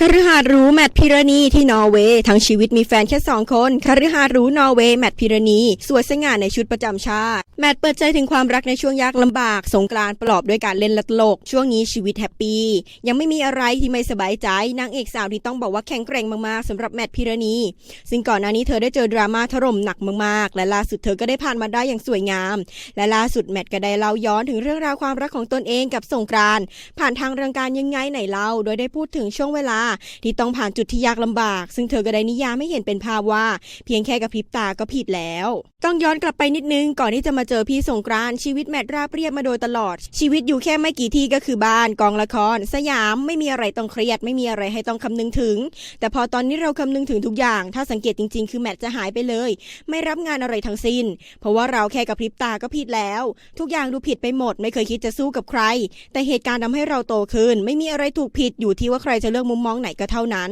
คฤหาสน์หรู้แมทพิรณีที่นอร์เวย์ทั้งชีวิตมีแฟนแค่สองคนคฤหาสน์หรู้นอร์เวย์แมทพิรณีสวยสง่าในชุดประจำชาติ แมทเปิดใจถึงความรักในช่วงยากลำบาก สงกรานต์ปลอบด้วยการเล่นละตลก ช่วงนี้ชีวิตแฮปปี้ ยังไม่มีอะไรที่ไม่สบายใจนางเอกสาวที่ต้องบอกว่าแข็งแกร่งมากๆสำหรับแมทพิรณี ซึ่งก่อนหน้านี้เธอได้เจอดราม่าถล่มหนักมากๆ และล่าสุดเธอก็ได้ผ่านมาได้อย่างสวยงาม และล่าสุดแมทก็ได้เล่าย้อนถึงเรื่องราวความรักของตนเองกับสงกรานต์ผ่านทางรายการยังไงไหนเล่าโดยได้พูดถึงช่วงเวลาที่ต้องผ่านจุดที่ยากลำบาก ซึ่งเธอก็ได้นิยามให้เห็นเป็นภาพว่า เพียงแค่กระพริบตาก็ผิดแล้ว ต้องย้อนกลับไปนิดนึงก่อนที่จะมาเจอพี่สงกรานชีวิตแมทราบเรียบมาโดยตลอด ชีวิตอยู่แค่ไม่กี่ที่ก็คือบ้านกองละคร สยามไม่มีอะไรต้องเครียดไม่มีอะไรให้ต้องคำนึงถึง แต่พอตอนนี้เราคำนึงถึงทุกอย่าง ถ้าสังเกตจริง ๆ คือแมทจะหายไปเลย ไม่รับงานอะไรทั้งสิ้น เพราะว่าเราแค่กระพริบตาก็ผิดแล้ว ทุกอย่างดูผิดไปหมด ไม่เคยคิดจะสู้กับใคร แต่เหตุการณ์ทำให้เราโตขึ้น ไม่มีอะไรถูกผิดอยู่ที่ว่าใครจะเลือกมุมมองไหนก็เท่านั้น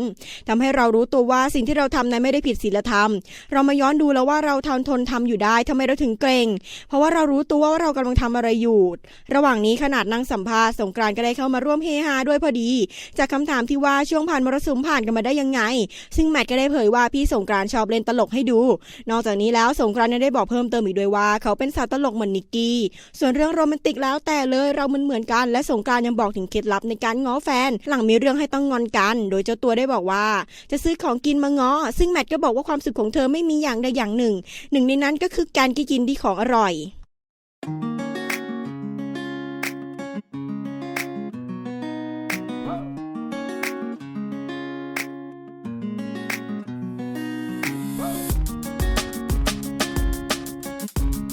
ทำให้เรารู้ตัวว่าสิ่งที่เราทำนั้นไม่ได้ผิดศีลธรรม เรามาย้อนดูแล้วว่าเราทนทนทำอยู่ได้ทำไมเราถึงเกรงเพราะว่าเรารู้ตัวว่าเรากำลังทำอะไรอยู่ ระหว่างนี้ขนาดนั่งสัมภาษณ์สงกรานต์ก็ได้เข้ามาร่วมเฮฮาด้วยพอดี จากคำถามที่ว่าช่วงผ่านมรสุมผ่านกันมาได้ยังไง ซึ่งแมทก็ได้เผยว่าพี่สงกรานต์ชอบเล่นตลกให้ดู นอกจากนี้แล้วสงกรานต์ยังได้บอกเพิ่มเติมอีกด้วยว่า เขาเป็นสาวตลกเหมือนนิกกี้ ส่วนเรื่องโรแมนติกแล้วแต่เลยเรามันเหมือนกันและสงกรานต์ยังบอกถึงเคล็ดลับในการง้อแฟน หลังมีเรื่องให้ต้องงอนกันโดยเจ้าตัวได้บอกว่า จะซื้อของกินมาง้อ ซึ่งแมทก็บอกว่าความสุขของเธอไม่มีอย่างใดอย่างหนึ่ง หนึ่งในนั้นก็คือการกินที่ของอร่อย